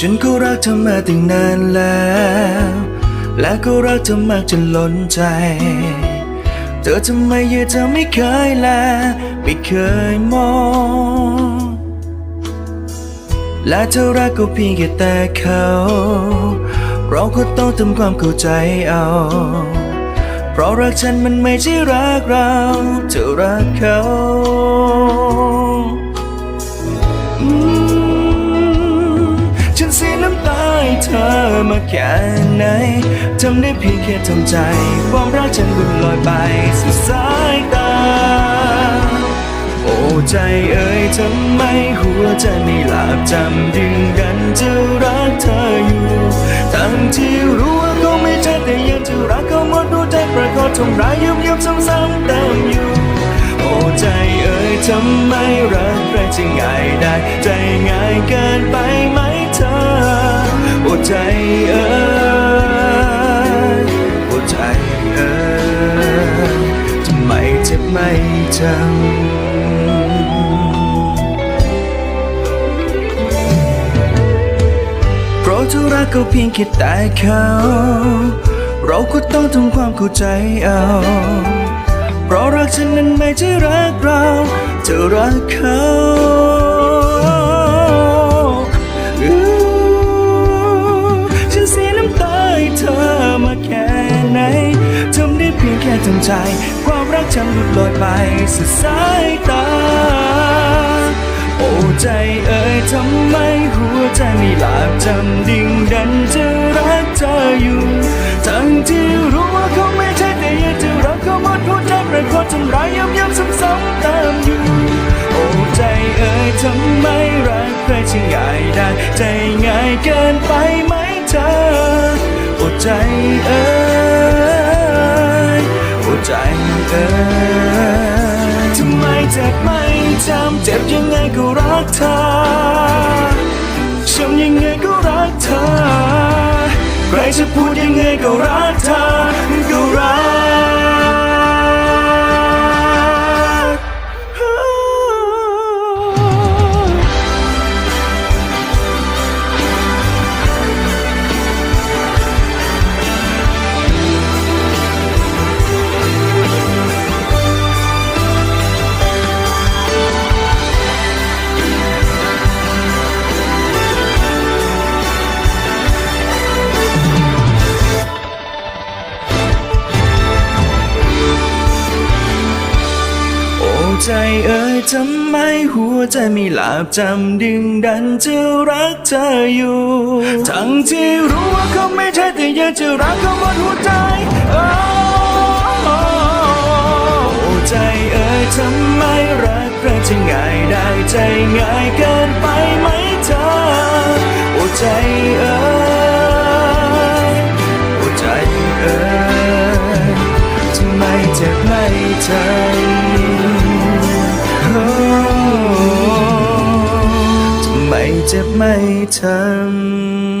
ฉันก็รักเธอมาตั้งนานแล้ว และก็รักเธอมากจนล้นใจ เธอทำไมเยอะเธอไม่เคยแล ไม่เคยมอง และเธอรักก็เพียงแค่แต่เขา เราก็ต้องทำความเข้าใจเอา เพราะรักฉันมันไม่ใช่รักเรา เธอรักเขา มาแค่ไหนทำได้เพียงแค่ทำใจ ความรักฉันบุญลอยไปสู่สายตา โอ้ใจเอ่ยทำไมหัวใจไม่หลับจำดึงดันจะรักเธออยู่ทั้งที่รู้ว่าเขาไม่ใช่แต่ยังจะรักเขาหมดหัวใจประกอบทำร้ายยุบยุบซ้ำๆเติมอยู่โอ้ใจเอ่ยทำไมรักใครจะง่ายได้ ใจง่ายเกินไป โอ้ใจเอ่ยโอ้ใจเอ่ยทำไมเจ็บไม่จำเพราะเธอรักก็เพียงแค่แต่เขา เราก็ต้องทำความเข้าใจเอา เพราะรักฉันนั้นไม่ใช่รักเราเธอรักเขา พียงแค่ทำใจ ความรักฉันหลุดลอยไปสู่สายตา โอ้ใจเอ่ยทำไมหัวใจไม่หลับจำดิ่งดันจะรักเธออยู่ ทั้งที่รู้ว่าเขาไม่ใช่แต่ยังจะรักเขาหมดหัวใจประกอบทำร้ายย้ำย้ำซ้ำๆตามอยู่ โอ้ใจเอ่ยทำไมรักใครจะง่ายได้ใจง่ายเกินไปไหมเธอโอ้ใจเอ่ย ช้ำเจ็บยังไงก็รักเธอช้ำยังไงก็รักเธอ ใครจะพูดยังไงก็รักเธอ ใจเอ่ยทำไมหัวใจไม่หลับจำดึงดันจะรักเธออยู่ ทั้งที่รู้ว่าเขาไม่ใช่แต่ยังจะรักเขาหมดหัวใจโอ้ใจเอ่ยทำไมรักใครจะง่ายได้ใจง่ายเกินไปไหมเธอโอ้ใจเอ่ย เจ็บไม่ทำ